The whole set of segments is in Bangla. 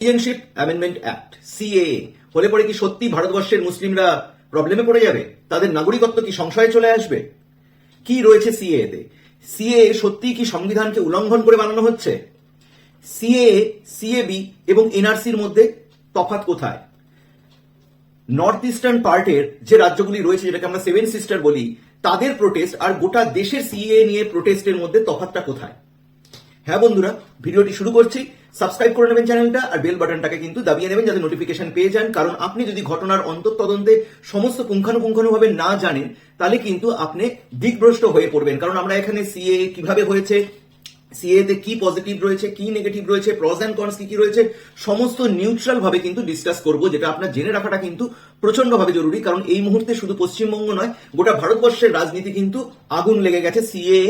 সিটিজেনশিপ অ্যামেন্ডমেন্ট অ্যাক্ট সিএএ হলে পরে কি সত্যি ভারতবর্ষের মুসলিমরা প্রবলেমে পড়ে যাবে? তাদের নাগরিকত্ব কি সংশয়ে চলে আসবে? কি রয়েছে সিএ তে? সিএ সত্যি কি সংবিধানকে উল্লঙ্ঘন করে বানানো হচ্ছে? সিএ সিএবি এবং এনআরসির মধ্যে তফাৎ কোথায়? নর্থ ইস্টার্ন পার্টের যে রাজ্যগুলি রয়েছে, যেটাকে আমরা সেভেন সিস্টার বলি, তাদের প্রোটেস্ট আর গোটা দেশের সিএ নিয়ে প্রোটেস্টের মধ্যে তফাৎটা কোথায়? হ্যাঁ বন্ধুরা, ভিডিওটি শুরু করছি। সাবস্ক্রাইব করে নেবেন চ্যানেলটা আর বেল বাটনটাকে কিন্তু দাবিয়ে নেবেন যাতে নোটিফিকেশন পেয়ে যান। কারণ আপনি যদি ঘটনার অন্তর তদন্তে সমস্ত পুঙ্খানুপুঙ্খানুভাবে না জানেন, তাহলে কিন্তু আপনি দিকভ্রষ্ট হয়ে পড়বেন। কারণ আমরা এখানে সিএ কীভাবে হয়েছে সিএ তে কি পজিটিভ রয়েছে, কি নেগেটিভ রয়েছে প্রস অ্যান্ড কনস কি কি রয়েছে, সমস্ত নিউট্রাল ভাবে কিন্তু ডিসকাস করব, যেটা আপনার জেনে রাখাটা কিন্তু প্রচণ্ড ভাবে জরুরি। কারণ এই মুহূর্তে শুধু পশ্চিমবঙ্গ নয়, গোটা ভারতবর্ষের রাজনীতি কিন্তু আগুন লেগে গেছে। সিএ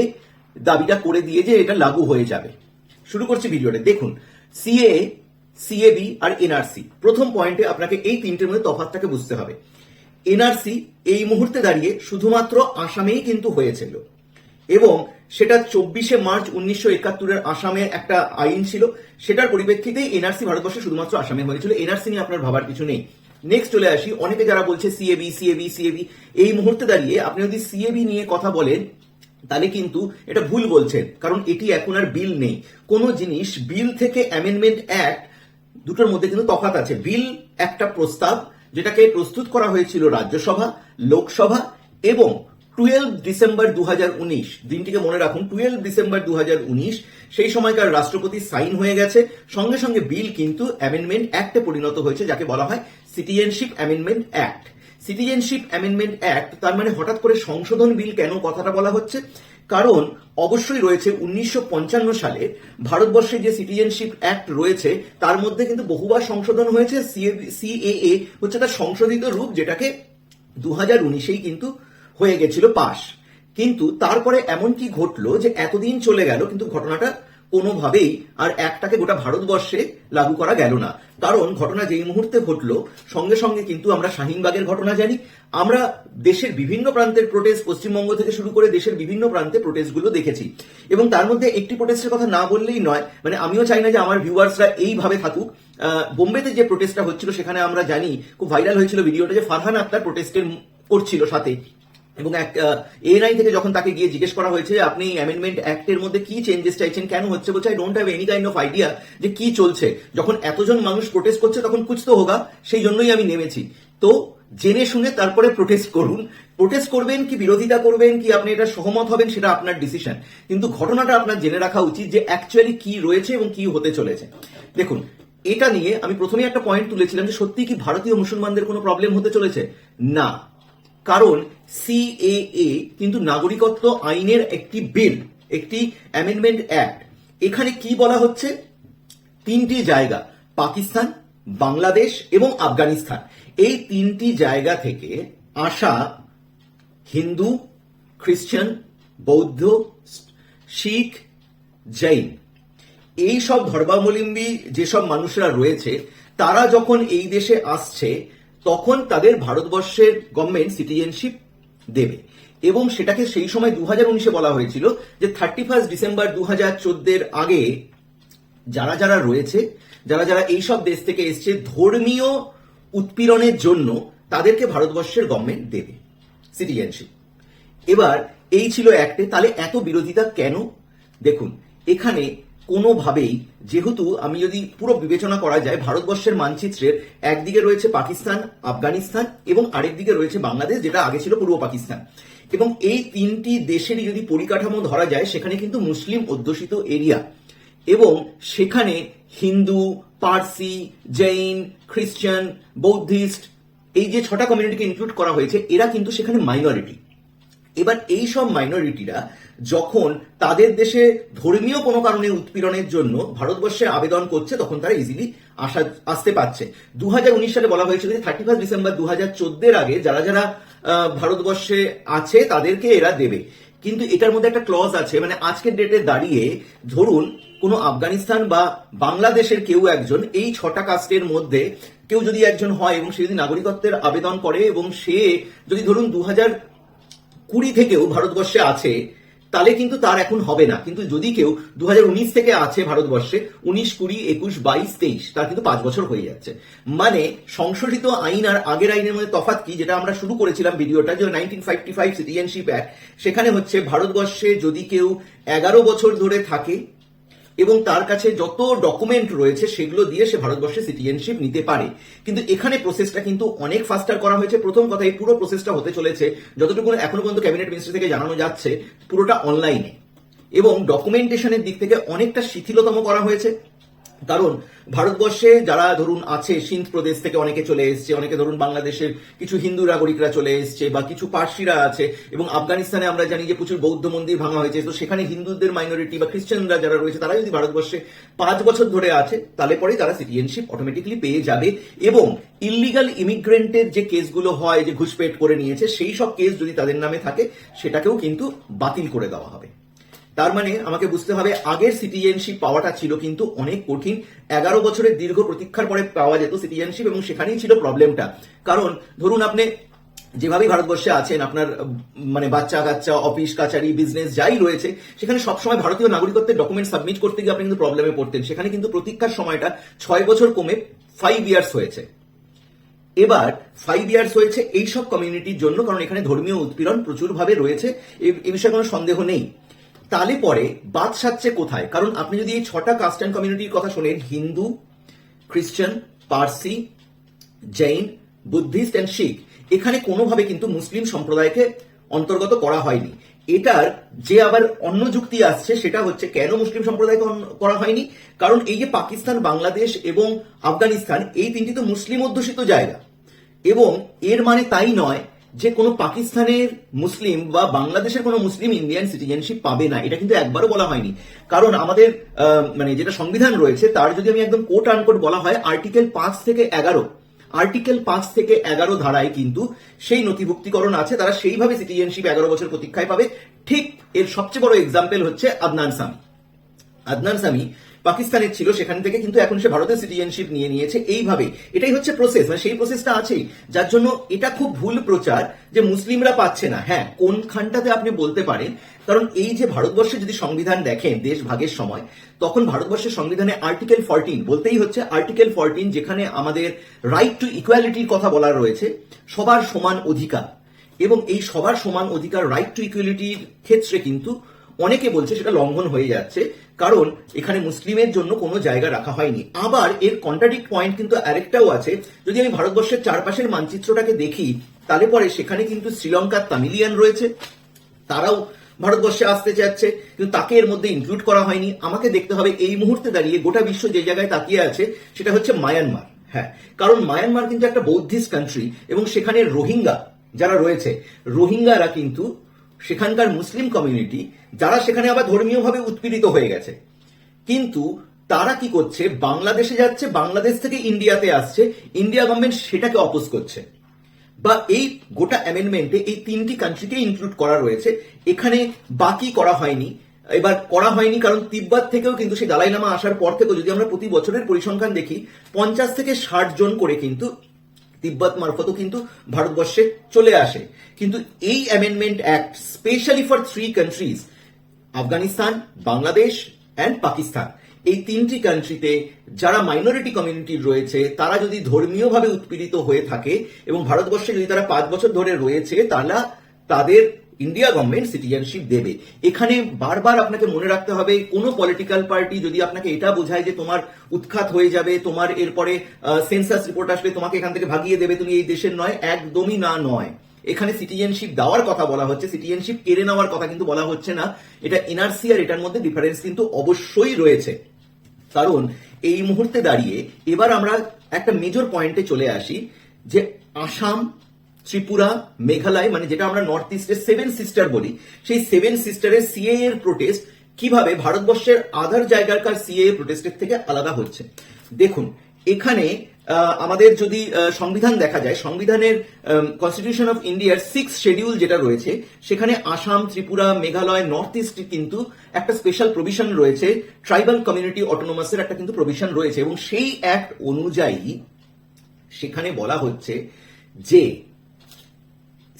দাবিটা করে দিয়ে যে এটা লাগু হয়ে যাবে। শুরু করছি ভিডিওটা। দেখুন সিএ সিএবি আর এনআরসি প্রথম পয়েন্টে আপনাকে এই তিনটের মধ্যে তফাতটাকে বুঝতে হবে। এনআরসি এই মুহূর্তে দাঁড়িয়ে শুধুমাত্র আসামেই কিন্তু হয়েছিল। এবং সেটা চব্বিশে মার্চ উনিশশো একাত্তরের আসামে একটা আইন ছিল। সেটার পরিপ্রেক্ষিতেই এনআরসি ভারতবর্ষে শুধুমাত্র আসামে হয়েছিল। এনআরসি নিয়ে আপনার ভাবার কিছু নেই। নেক্সট চলে আসি। অনেকে যারা বলছে সিএবি সিএবি সিএবি এই মুহূর্তে দাঁড়িয়ে আপনি যদি সিএবি নিয়ে কথা বলেন তাহলে কিন্তু এটা ভুল বলছেন, কারণ এটি এখন আর বিল নেই। কোনো জিনিস বিল থেকে অ্যামেন্ডমেন্ট অ্যাক্ট দুটোর মধ্যে কিন্তু তফাত আছে। বিল একটা প্রস্তাব যেটাকে প্রস্তুত করা হয়েছিল রাজ্যসভা, লোকসভা এবং টুয়েলভ ডিসেম্বর দু হাজার উনিশ। দিনটিকে মনে রাখুন, টুয়েলভ ডিসেম্বর দু হাজার উনিশ, সেই সময়কার রাষ্ট্রপতি সাইন হয়ে গেছে। সঙ্গে সঙ্গে বিল কিন্তু অ্যামেন্ডমেন্ট অ্যাক্টে পরিণত হয়েছে, যাকে বলা হয় citizenship amendment act. Citizenship amendment act তার মানে হঠাৎ করে সংশোধন বিল কেন কথাটা বলা হচ্ছে? কারণ অবশ্যই রয়েছে উনিশশো পঞ্চান্ন সালে ভারতবর্ষে যে সিটিজেনশিপ অ্যাক্ট রয়েছে, তার মধ্যে কিন্তু বহুবার সংশোধন হয়েছে। সিএএ হচ্ছে তার সংশোধিত রূপ, যেটাকে দু হাজার উনিশেই কিন্তু হয়ে গেছিল পাশ। কিন্তু তারপরে এমন কি ঘটলো যে এতদিন চলে গেল, কিন্তু ঘটনাটা কোনোভাবেই আর একটাকে গোটা ভারতবর্ষে লাগু করা গেল না। কারণ ঘটনা যেই মুহূর্তে ঘটলো, সঙ্গে সঙ্গে কিন্তু আমরা শাহিনবাগের ঘটনা জানি। আমরা দেশের বিভিন্ন প্রান্তের প্রোটেস্ট পশ্চিমবঙ্গ থেকে শুরু করে দেশের বিভিন্ন প্রান্তে প্রোটেস্টগুলো দেখেছি। এবং তার মধ্যে একটি প্রোটেস্টের কথা না বললেই নয় মানে আমিও চাই না যে আমার ভিউয়ার্সরা এইভাবে থাকুক। বোম্বেতে যে প্রোটেস্টটা হচ্ছিল, সেখানে আমরা জানি, খুব ভাইরাল হয়েছিল ভিডিওটা যে ফারহান আক্তার প্রোটেস্টের করছিল সাথে। এবং এক এনআই থেকে যখন তাকে গিয়ে জিজ্ঞেস করা হয়েছে আপনি অ্যামেন্ডমেন্ট অ্যাক্টের মধ্যে কি চেঞ্জেস চাইছেন, কেন হচ্ছে, বলছে I don't have any kind of idea যে কি চলছে। যখন এতজন মানুষ প্রোটেস্ট করছে, তখন কুছ তো হোগা, সেই জন্যই আমি নেমেছি। তো জেনে শুনে তারপরে প্রোটেস্ট করুন। প্রোটেস্ট করবেন কি বিরোধিতা করবেন, কি আপনি এটা সহমত হবেন, সেটা আপনার ডিসিশন কিন্তু ঘটনাটা আপনার জেনে রাখা উচিত যে অ্যাকচুয়ালি কি রয়েছে এবং কি হতে চলেছে। দেখুন, এটা নিয়ে আমি প্রথমেই একটা পয়েন্ট তুলেছিলাম যে সত্যি কি ভারতীয় মুসলমানদের কোনো প্রবলেম হতে চলেছে? না। কারণ সিএএ কিন্তু নাগরিকত্ব আইনের একটি বিল, একটি অ্যামেন্ডমেন্ট অ্যাক্ট এখানে কি বলা হচ্ছে? তিনটি জায়গা, পাকিস্তান, বাংলাদেশ এবং আফগানিস্তান। এই তিনটি জায়গা থেকে আসা হিন্দু, খ্রিস্টান, বৌদ্ধ, শিখ, জৈন, এই সব ধর্মাবলম্বী যেসব মানুষরা রয়েছে, তারা যখন এই দেশে আসছে তখন তাদের ভারতবর্ষের গভর্নমেন্ট সিটিজেনশিপ দেবে। এবং সেটাকে সেই সময় দু হাজার উনিশে বলা হয়েছিল যে থার্টি ফার্স্ট ডিসেম্বর দু হাজার আগে যারা যারা রয়েছে, যারা যারা এই সব দেশ থেকে এসছে, ধর্মীয় উৎপীড়নের জন্য তাদেরকে ভারতবর্ষের গভর্নমেন্ট দেবে সিটিজেনশিপ এবার এই ছিল অ্যাক্টে তাহলে এত বিরোধিতা কেন? দেখুন, এখানে কোনোভাবেই, যেহেতু আমি যদি পুরো বিবেচনা করা যায়, ভারতবর্ষের মানচিত্রের একদিকে রয়েছে পাকিস্তান, আফগানিস্তান এবং আরেকদিকে রয়েছে বাংলাদেশ, যেটা আগে ছিল পূর্ব পাকিস্তান। এবং এই তিনটি দেশেরই যদি পরিকাঠামো ধরা যায়, সেখানে কিন্তু মুসলিম অধ্যুষিত এরিয়া। এবং সেখানে হিন্দু, পার্সি, জৈন, খ্রিস্টান, বৌদ্ধিস্ট, এই যে ছটা কমিউনিটিকে ইনক্লুড করা হয়েছে, এরা কিন্তু সেখানে মাইনরিটি এবার এই সব মাইনরিটিরা যখন তাদের দেশে ধর্মীয় কোনো কারণে উৎপীড়নের জন্য ভারতবর্ষে আবেদন করছে, তখন তারা ইজিলি আসা, আসতে পারছে। দু হাজার উনিশ সালে বলা হয়েছিল যে থার্টি ফার্স্ট ডিসেম্বর দু হাজার আগে যারা যারা ভারতবর্ষে আছে, তাদেরকে এরা দেবে। কিন্তু এটার মধ্যে একটা ক্লজ আছে মানে আজকের ডেটে দাঁড়িয়ে ধরুন কোনো আফগানিস্তান বা বাংলাদেশের কেউ একজন এই ছটা কাস্টের মধ্যে কেউ যদি একজন হয় এবং সে যদি নাগরিকত্বের আবেদন করে এবং সে যদি ধরুন দু হাজার কুড়ি থেকেও ভারতবর্ষে আছে তাহলে কিন্তু তার এখন হবে না। কিন্তু যদি কেউ দু হাজার উনিশ থেকে আছে ভারতবর্ষে, উনিশ, কুড়ি, একুশ, বাইশ, তেইশ, তার কিন্তু পাঁচ বছর হয়ে যাচ্ছে। মানে সংশোধিত আইন আর আগের আইনের মধ্যে তফাৎ কি, যেটা আমরা শুরু করেছিলাম ভিডিওটা, যে nineteen fifty five citizenship act সেখানে হচ্ছে ভারতবর্ষে যদি কেউ এগারো বছর ধরে থাকে এবং তার কাছে যত ডকুমেন্ট রয়েছে সেগুলো দিয়ে সে ভারতবর্ষে সিটিজেনশিপ নিতে পারে। কিন্তু এখানে প্রসেসটা কিন্তু অনেক ফাস্টার করা হয়েছে। প্রথম কথা, এই পুরো প্রসেসটা হতে চলেছে, যতটুকু এখনও পর্যন্ত ক্যাবিনেট মিনিস্ট্রি থেকে জানানো যাচ্ছে, পুরোটা অনলাইনে এবং ডকুমেন্টেশনের দিক থেকে অনেকটা শিথিলতম করা হয়েছে। কারণ ভারতবর্ষে যারা ধরুন আছে, সিন্ধ প্রদেশ থেকে অনেকে চলে এসছে, অনেকে ধরুন বাংলাদেশের কিছু হিন্দু নাগরিকরা চলে এসছে বা কিছু পার্সিরা আছে এবং আফগানিস্তানে আমরা জানি যে প্রচুর বৌদ্ধ মন্দির ভাঙা হয়েছে। তো সেখানে হিন্দুদের মাইনরিটি বা খ্রিস্টানরা যারা রয়েছে তারা যদি ভারতবর্ষে পাঁচ বছর ধরে আছে, তাহলে পরে তারা সিটিজেনশিপ অটোমেটিকলি পেয়ে যাবে এবং ইলিগাল ইমিগ্রেন্টের যে কেসগুলো হয়, যে ঘুষপেট করে নিয়েছে, সেই সব কেস যদি তাদের নামে থাকে, সেটাকেও কিন্তু বাতিল করে দেওয়া হবে। তার মানে আমাকে বুঝতে হবে আগের সিটিজেনশিপ পাওয়াটা ছিল কিন্তু অনেক কঠিন। এগারো বছরের দীর্ঘ প্রতীক্ষার পরে পাওয়া যেত সিটিজেনশিপ এবং সেখানেই ছিল প্রবলেমটা। কারণ ধরুন আপনি যেভাবেই ভারতবর্ষে আছেন, আপনার মানে বাচ্চা কাচ্চা, অফিস, কাচারি বিজনেস যাই রয়েছে, সেখানে সবসময় ভারতীয় নাগরিকত্বের ডকুমেন্ট সাবমিট করতে গিয়ে আপনি কিন্তু প্রবলেমে পড়তেন। সেখানে কিন্তু প্রতীক্ষার সময়টা ছয় বছর কমে ফাইভ ইয়ার্স হয়েছে। এবার ফাইভ ইয়ার্স হয়েছে এইসব কমিউনিটির জন্য, কারণ এখানে ধর্মীয় উৎপীড়ন প্রচুরভাবে রয়েছে। এ- বিষয়ে কোনো সন্দেহ নেই। তাহলে পরে বাদ সাচ্ছে কোথায়? কারণ আপনি যদি এই ছটা কাস্ট অ্যান্ড কমিউনিটির কথা শোনেন, হিন্দু, খ্রিস্টান, পার্সি, জৈন, বুদ্ধিস্ট অ্যান্ড শিখ, এখানে কোনোভাবে কিন্তু মুসলিম সম্প্রদায়কে অন্তর্গত করা হয়নি। এটার যে আবার অন্য যুক্তি আসছে, সেটা হচ্ছে কেন মুসলিম সম্প্রদায়কে করা হয়নি? কারণ এই যে পাকিস্তান, বাংলাদেশ এবং আফগানিস্তান, এই তিনটি তো মুসলিম অধ্যুষিত জায়গা। এবং এর মানে তাই নয় যে কোনো পাকিস্তানের মুসলিম বা বাংলাদেশের কোনো মুসলিম ইন্ডিয়ান সিটিজেনশিপ পাবে না, এটা কিন্তু একবারও বলা হয়নি। কারণ আমাদের মানে যেটা সংবিধান রয়েছে, তার যদি আমি একদম কোট আনকোট বলা হয় আর্টিকেল পাঁচ থেকে এগারো আর্টিকেল পাঁচ থেকে এগারো ধারায় কিন্তু সেই নথিভুক্তিকরণ আছে, তারা সেইভাবে সিটিজেনশিপ এগারো বছর প্রতীক্ষায় পাবে। ঠিক এর সবচেয়ে বড় এক্সাম্পল হচ্ছে আদনান সামি আদনান সামি পাকিস্তানের ছিল, সেখান থেকে কিন্তু এখন সে ভারতের সিটিজেনশিপ নিয়ে নিয়েছে। এইভাবে, এটাই হচ্ছে প্রসেস মানে সেই প্রসেসটা আছেই। যার জন্য এটা খুব ভুল প্রচার যে মুসলিমরা পাচ্ছে না। হ্যাঁ কোনখানটাতে আপনি বলতে পারেন? কারণ এই যে ভারতবর্ষে যদি সংবিধান দেখেন দেশ ভাগের সময়, তখন ভারতবর্ষের সংবিধানে আর্টিকেল ফরটিন বলতেই হচ্ছে আর্টিকেল ফরটিন যেখানে আমাদের রাইট টু ইকুয়ালিটির কথা বলা রয়েছে, সবার সমান অধিকার। এবং এই সবার সমান অধিকার রাইট টু ইকুয়ালিটির ক্ষেত্রে কিন্তু অনেকে বলছে সেটা লঙ্ঘন হয়ে যাচ্ছে, কারণ এখানে মুসলিমের জন্য কোনো জায়গা রাখা হয়নি। আবার এর কন্ট্রাডিক্ট পয়েন্ট কিন্তু আরেকটাও আছে, যদি আমি ভারতবর্ষের চারপাশের মানচিত্রটাকে দেখি, তাহলে পরে সেখানে কিন্তু শ্রীলঙ্কার তামিলিয়ান রয়েছে, তারাও ভারতবর্ষে আসতে চাচ্ছে, কিন্তু তাকে এর মধ্যে ইনক্লুড করা হয়নি। আমাকে দেখতে হবে এই মুহূর্তে দাঁড়িয়ে গোটা বিশ্ব যে জায়গায় তাকিয়ে আছে, সেটা হচ্ছে মায়ানমার। হ্যাঁ কারণ মায়ানমার কিন্তু একটা বৌদ্ধিস্ট কান্ট্রি এবং সেখানে রোহিঙ্গা যারা রয়েছে, রোহিঙ্গারা কিন্তু সেখানকার মুসলিম কমিউনিটি যারা সেখানে আবার ধর্মীয়ভাবে উৎপীড়িত হয়ে গেছে। কিন্তু তারা কি করছে? বাংলাদেশে যাচ্ছে, বাংলাদেশ থেকে ইন্ডিয়াতে আসছে ইন্ডিয়া গভর্নমেন্ট সেটাকে অপোজ করছে। বা এই গোটা অ্যামেন্ডমেন্টে এই তিনটি কান্ট্রিকে ইনক্লুড করা রয়েছে। এখানে বাকি করা হয়নি। এবার করা হয়নি কারণ তিব্বত থেকেও কিন্তু সেই দালাইনামা আসার পর থেকেও যদি আমরা প্রতি বছরের পরিসংখ্যান দেখি, পঞ্চাশ থেকে ষাট জন করে কিন্তু তিব্বত মারফতও কিন্তু ভারতবর্ষে চলে আসে। কিন্তু এই amendment act specially for three countries Afghanistan, Bangladesh and Pakistan. এই তিনটি কান্ট্রিতে যারা মাইনরিটি কমিউনিটি রয়েছে, তারা যদি ধর্মীয়ভাবে উৎপীড়িত হয়ে থাকে এবং ভারতবর্ষে যদি তারা পাঁচ বছর ধরে রয়েছে, তারা তাদের ইন্ডিয়া গভর্নমেন্ট সিটিজেনশিপ দেবে। এখানে বারবার আপনাকে মনে রাখতে হবে, কোন পলিটিক্যাল পার্টি যদি আপনাকে এটা বোঝায় যে তোমার উৎখাত হয়ে যাবে, তোমার এরপরে সেন্সাস রিপোর্ট আসলে তোমাকে এখান থেকে ভাগিয়ে দেবে, তুমি এই দেশের নয়, একদমই না নয়। এখানে সিটিজেনশিপ দেওয়ার কথা বলা হচ্ছে সিটিজেনশিপ কেড়ে নেওয়ার কথা কিন্তু বলা হচ্ছে না। এটা এনআরসি আর এটার মধ্যে ডিফারেন্স কিন্তু অবশ্যই রয়েছে। কারণ এই মুহূর্তে দাঁড়িয়ে এবার আমরা একটা মেজর পয়েন্টে চলে আসি, যে আসাম ত্রিপুরা, মেঘালয় মানে যেটা আমরা নর্থ ইস্টের সেভেন সিস্টার বলি, সেই সেভেন সিস্টারের সিএ এর প্রোটেস্ট কীভাবে ভারতবর্ষের আধার জায়গাকার সিএ প্রোটেস্টের থেকে আলাদা হচ্ছে? দেখুন, এখানে আমাদের যদি সংবিধান দেখা যায়, সংবিধানের কনস্টিটিউশন অফ ইন্ডিয়ার সিক্স শেডিউল যেটা রয়েছে, সেখানে আসাম, ত্রিপুরা, মেঘালয় নর্থ ইস্ট কিন্তু একটা স্পেশাল প্রভিশন রয়েছে ট্রাইবাল কমিউনিটি অটোনোমাসের একটা কিন্তু প্রভিশন রয়েছে এবং সেই অ্যাক্ট অনুযায়ী সেখানে বলা হচ্ছে যে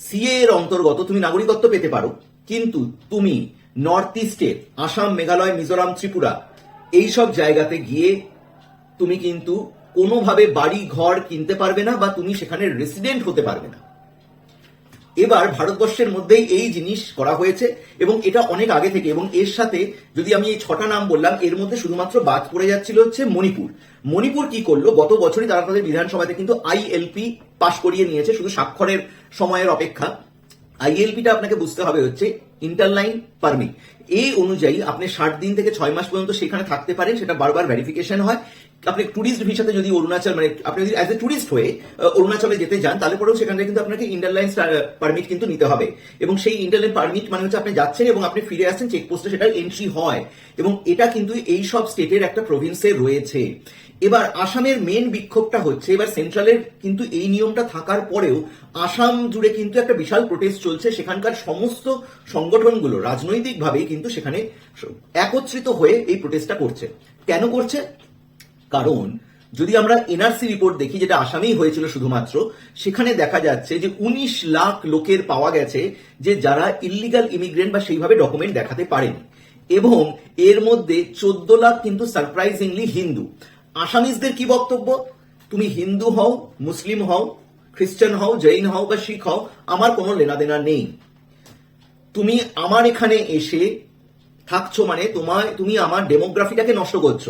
সিএ এর অন্তর্গত তুমি নাগরিকত্ব পেতে পারো। কিন্তু তুমি নর্থ ইস্টে আসাম, মেঘালয়, মিজোরাম, ত্রিপুরা এই সব জায়গাতে গিয়ে তুমি কিন্তু কোনোভাবে বাড়ি, ঘর কিনতে পারবে না বা তুমি সেখানে রেসিডেন্ট হতে পারবে না। এবার ভারতবর্ষের মধ্যেই এই জিনিস করা হয়েছে এবং এটা অনেক আগে থেকে এবং এর সাথে যদি আমি এই ছটা নাম বললাম, এর মধ্যে শুধুমাত্র বাদ পড়ে যাচ্ছিল হচ্ছে মণিপুর। মণিপুর কি করল? গত বছরই তারা তাদের বিধানসভাতে কিন্তু আইএলপি পাশ করিয়ে নিয়েছে, শুধু স্বাক্ষরের সময়ের অপেক্ষা। আইএলপিটা আপনাকে বুঝতে হবে হচ্ছে ইন্টারলাইন পারমিট এই অনুযায়ী আপনি ষাট দিন থেকে ছয় মাস পর্যন্ত সেখানে থাকতে পারেন, সেটা বারবার ভেরিফিকেশন হয়। আপনি ট্যুরিস্ট ভিসাতে যদি অরুণাচল মানে আপনি যদি অ্যাজ এ ট্যুরিস্ট হয়ে অরুণাচলে যেতে যান, তাহলে পরেও সেখানে কিন্তু আপনাকে ইন্টারলাইন পারমিট কিন্তু নিতে হবে। এবং সেই ইন্টারলাইন পারমিট মানে হচ্ছে আপনি যাচ্ছেন এবং আপনি ফিরে আসছেন চেকপোস্টে সেটা এন্ট্রি হয়। এবং এটা কিন্তু এই সব স্টেটের একটা প্রভিন্সে রয়েছে। এবার আসামের মেন বিক্ষোভটা হচ্ছে, এবার সেন্ট্রালের কিন্তু এই নিয়মটা থাকার পরেও আসাম জুড়ে কিন্তু একটা বিশাল প্রোটেস্ট চলছে। সেখানকার সমস্ত সংগঠনগুলো রাজনৈতিকভাবে কিন্তু সেখানে একত্রিত হয়ে এই প্রোটেস্টটা করছে। কেন করছে? কারণ যদি আমরা এনআরসি রিপোর্ট দেখি, যেটা আসামেই হয়েছিল শুধুমাত্র, সেখানে দেখা যাচ্ছে যে উনিশ লাখ লোকের পাওয়া গেছে যে যারা ইলিগাল ইমিগ্রেন্ট বা সেইভাবে ডকুমেন্ট দেখাতে পারেনি। এবং এর মধ্যে চোদ্দ লাখ কিন্তু সারপ্রাইজিংলি হিন্দু। আসামিজদের কি বক্তব্য? তুমি হিন্দু হও, মুসলিম হও, খ্রিস্টান হও, জৈন হও বা শিখ হও, আমার কোনো লেনাদেনা নেই। তুমি আমার এখানে এসে থাকছো মানে তোমার তুমি আমার ডেমোগ্রাফিটাকে নষ্ট করছ।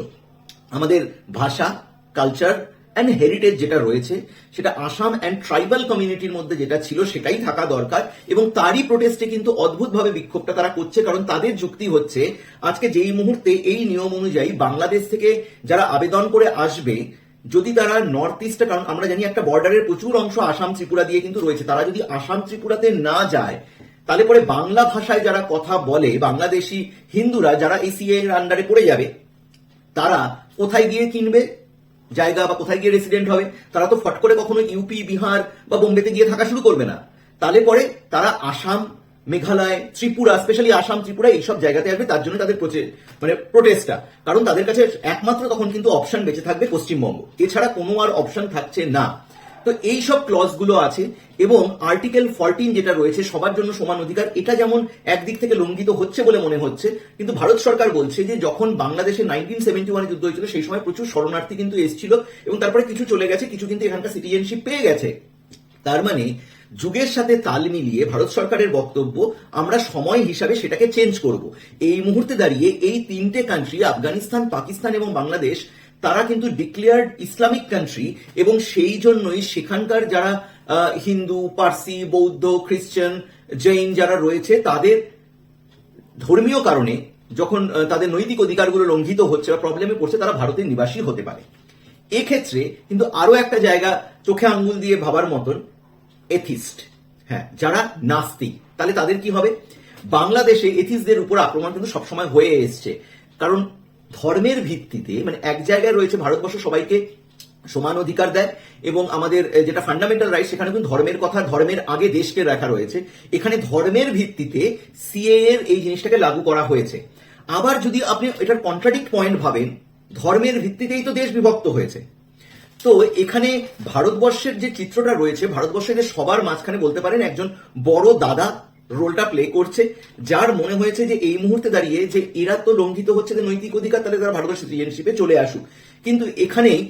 আমাদের ভাষা কালচার অ্যান্ড হেরিটেজ যেটা রয়েছে, সেটা আসাম অ্যান্ড ট্রাইবাল কমিউনিটির মধ্যে যেটা ছিল, সেটাই থাকা দরকার। এবং তারই প্রোটেস্টে কিন্তু অদ্ভুতভাবে বিক্ষোভটা তারা করছে, কারণ তাদের যুক্তি হচ্ছে, আজকে যেই মুহূর্তে এই নিয়ম অনুযায়ী বাংলাদেশ থেকে যারা আবেদন করে আসবে, যদি তারা নর্থ ইস্টে কারণ আমরা জানি একটা বর্ডারের প্রচুর অংশ আসাম ত্রিপুরা দিয়ে কিন্তু রয়েছে। তারা যদি আসাম ত্রিপুরাতে না যায়, তাহলে পরে বাংলা ভাষায় যারা কথা বলে, বাংলাদেশি হিন্দুরা যারা এই সিএ এর আন্ডারে পড়ে যাবে, তারা কোথায় গিয়ে কিনবে? জায়গা বা কোথায় গিয়ে রেসিডেন্ট হবে, তারা তো ফট করে কখনো ইউপি বিহার বা বোম্বেতে গিয়ে থাকা শুরু করবে না। তাহলে পরে তারা আসাম, মেঘালয়, ত্রিপুরা স্পেশালি আসাম, ত্রিপুরা, এইসব জায়গাতে আসবে, তার জন্য তাদের মানে প্রোটেস্টটা কারণ তাদের কাছে একমাত্র তখন কিন্তু অপশন বেঁচে থাকবে পশ্চিমবঙ্গ। এছাড়া কোনো আর অপশন থাকছে না। তো এই সব ক্লজগুলো আছে এবং আর্টিকেল ফরটিন যেটা রয়েছে সবার জন্য সমান অধিকার, এটা যেমন একদিক থেকে লঙ্ঘিত হচ্ছে বলে মনে হচ্ছে, কিন্তু ভারত সরকার বলছে যে যখন বাংলাদেশে নাইনটিন সেভেন্টি ওয়ানে যুদ্ধ হয়েছিল, সেই সময় প্রচুর শরণার্থী কিন্তু এসেছিল এবং তারপরে কিছু চলে গেছে, কিছু কিন্তু এখানকার সিটিজেনশিপ পেয়ে গেছে। তার মানে যুগের সাথে তাল মিলিয়ে ভারত সরকারের বক্তব্য, আমরা সময় হিসাবে সেটাকে চেঞ্জ করব। এই মুহূর্তে দাঁড়িয়ে এই তিনটে কান্ট্রি আফগানিস্তান পাকিস্তান এবং বাংলাদেশ তারা কিন্তু ডিক্লেয়ার্ড ইসলামিক কান্ট্রি এবং সেই জন্যই সেখানকার যারা হিন্দু, পার্সি, বৌদ্ধ, খ্রিস্টান, জৈন যারা রয়েছে, তাদের ধর্মীয় কারণে যখন তাদের নৈতিক অধিকারগুলো লঙ্ঘিত হচ্ছে বা প্রবলেমে পড়ছে, তারা ভারতের নিবাসী হতে পারে। এক্ষেত্রে কিন্তু আরও একটা জায়গা চোখে আঙ্গুল দিয়ে ভাবার মতন এথিস্ট হ্যাঁ যারা নাস্তিক, তাহলে তাদের কি হবে? বাংলাদেশে এথিস্টদের উপর আক্রমণ কিন্তু সবসময় হয়ে এসছে। কারণ ধর্মের ভিত্তিতে মানে এক জায়গায় রয়েছে ভারতবর্ষ, সবাইকে সমান অধিকার দেয় এবং আমাদের যেটা ফান্ডামেন্টাল রাইট সেখানে কিন্তু ধর্মের কথা, ধর্মের আগে দেশকে রাখা রয়েছে। এখানে ধর্মের ভিত্তিতে সিএ এর এই জিনিসটাকে লাগু করা হয়েছে। আবার যদি আপনি এটার কন্ট্রাডিক্ট পয়েন্ট ভাবেন, ধর্মের ভিত্তিতেই তো দেশ বিভক্ত হয়েছে। তো এখানে ভারতবর্ষের যে চিত্রটা রয়েছে, ভারতবর্ষের যে সবার মাঝখানে বলতে পারেন একজন বড় দাদা রোলটা প্লে করছে, যার মনে হয়েছে যে এই মুহূর্তে দাঁড়িয়ে যে এরা তো লঙ্ঘিত হচ্ছে যে নৈতিক অধিকার, তাহলে তারা ভারতের সিটিজেনশিপে চলে আসুক। কিন্তু এখানেই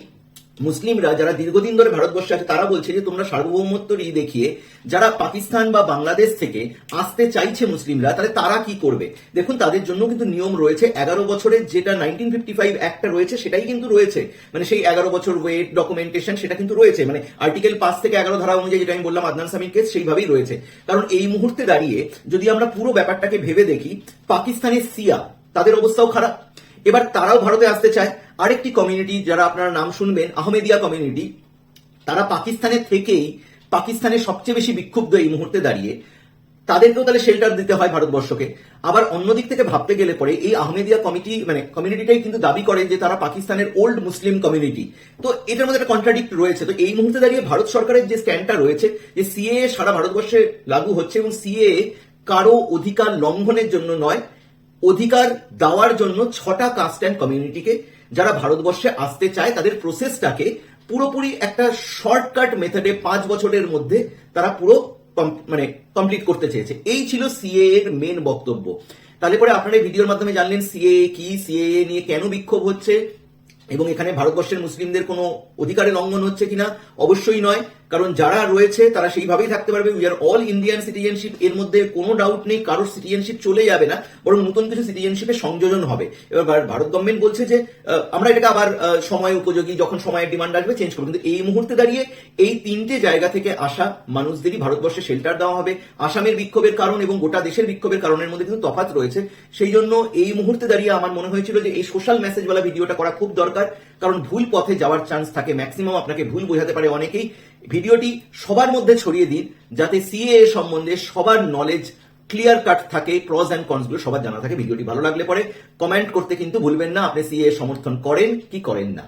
মুসলিমরা যারা দীর্ঘদিন ধরে ভারতবর্ষে আছে, তারা বলছে যে তোমরা সার্বভৌমত্ব দেখিয়ে যারা পাকিস্তান বা বাংলাদেশ থেকে আসতে চাইছে মুসলিমরা, তাহলে তারা কি করবে? দেখুন, তাদের জন্য কিন্তু নিয়ম রয়েছে, এগারো বছরের যেটা নাইনটিন ফিফটি ফাইভ একটা রয়েছে, সেটাই কিন্তু রয়েছে। মানে সেই এগারো বছর ওয়েট ডকুমেন্টেশন সেটা কিন্তু রয়েছে। মানে আর্টিকেল পাঁচ থেকে এগারো ধারা অনুযায়ী যেটা আমি বললাম, আদনান সামির কেস সেইভাবেই রয়েছে। কারণ এই মুহূর্তে দাঁড়িয়ে যদি আমরা পুরো ব্যাপারটাকে ভেবে দেখি, পাকিস্তানের সিয়া তাদের অবস্থাও খারাপ। এবার তারাও ভারতে আসতে চায়। আরেকটি কমিউনিটি যারা আপনারা নাম শুনবেন, আহমেদিয়া কমিউনিটি তারা পাকিস্তানের থেকেই পাকিস্তানে সবচেয়ে বেশি বিক্ষুব্ধ এই মুহূর্তে দাঁড়িয়ে। তাদেরকেও তাহলে শেল্টার দিতে হয় ভারতবর্ষকে। আবার অন্যদিক থেকে ভাবতে গেলে পরে এই আহমেদিয়া কমিটি মানে কমিউনিটিটাই কিন্তু দাবি করে যে তারা পাকিস্তানের ওল্ড মুসলিম কমিউনিটি তো এটার মধ্যে একটা কন্ট্রাডিক্ট রয়েছে। তো এই মুহূর্তে দাঁড়িয়ে ভারত সরকারের যে স্ট্যান্ডটা রয়েছে, যে সিএ সারা ভারতবর্ষে লাগু হচ্ছে এবং সিএ কারও অধিকার লঙ্ঘনের জন্য নয় অধিকার দেওয়ার জন্য ছটা কাস্ট অ্যান্ড কমিউনিটিকে যারা ভারতবর্ষে আসতে চায়, তাদের প্রসেসটাকে পুরোপুরি একটা শর্টকাট মেথডে পাঁচ বছরের মধ্যে তারা পুরো মানে কমপ্লিট করতে চেয়েছে। এই ছিল সিএ এর মেন বক্তব্য। তাহলে পরে আপনারা ভিডিওর মাধ্যমে জানলেন সিএ কি? সিএ নিয়ে কেন বিক্ষোভ হচ্ছে? এবং এখানে ভারতবর্ষের মুসলিমদের কোনো অধিকারের লঙ্ঘন হচ্ছে কিনা? অবশ্যই নয়। কারণ যারা রয়েছে, তারা সেইভাবেই থাকতে পারবে। We are all Indian citizenship এর মধ্যে কোনো ডাউট নেই, কারোর সিটিজেনশিপ চলে যাবে না, বরং নতুন কিছু সিটিজেনশিপের সংযোজন হবে। এবার ভারত গভর্নমেন্ট বলছে যে আমরা এটাকে আবার সময় উপযোগী, যখন সময়ের ডিমান্ড আসবে চেঞ্জ করব। কিন্তু এই মুহূর্তে দাঁড়িয়ে এই তিনটে জায়গা থেকে আসা মানুষদেরই ভারতবর্ষে শেল্টার দেওয়া হবে। আসামের বিক্ষোভের কারণ এবং গোটা দেশের বিক্ষোভের কারণের মধ্যে কিন্তু তফাৎ রয়েছে। সেই জন্য এই মুহূর্তে দাঁড়িয়ে আমার মনে হয়েছিল যে, এই সোশ্যাল মেসেজ মেসেজওয়ালা ভিডিওটা করা খুব দরকার। কারণ ভুল পথে যাওয়ার চান্স থাকে। ম্যাক্সিমাম আপনাকে ভুল বোঝাতে পারে অনেকেই। ভিডিওটি সবার মধ্যে ছড়িয়ে দিন যাতে সিএ সম্বন্ধে সবার নলেজ ক্লিয়ার কাট থাকে প্রস অ্যান্ড কনসগুলো সবার জানা থাকে, ভিডিওটি ভালো লাগলে পরে কমেন্ট করতে কিন্তু ভুলবেন না। আপনি সিএ সমর্থন করেন কি করেন না।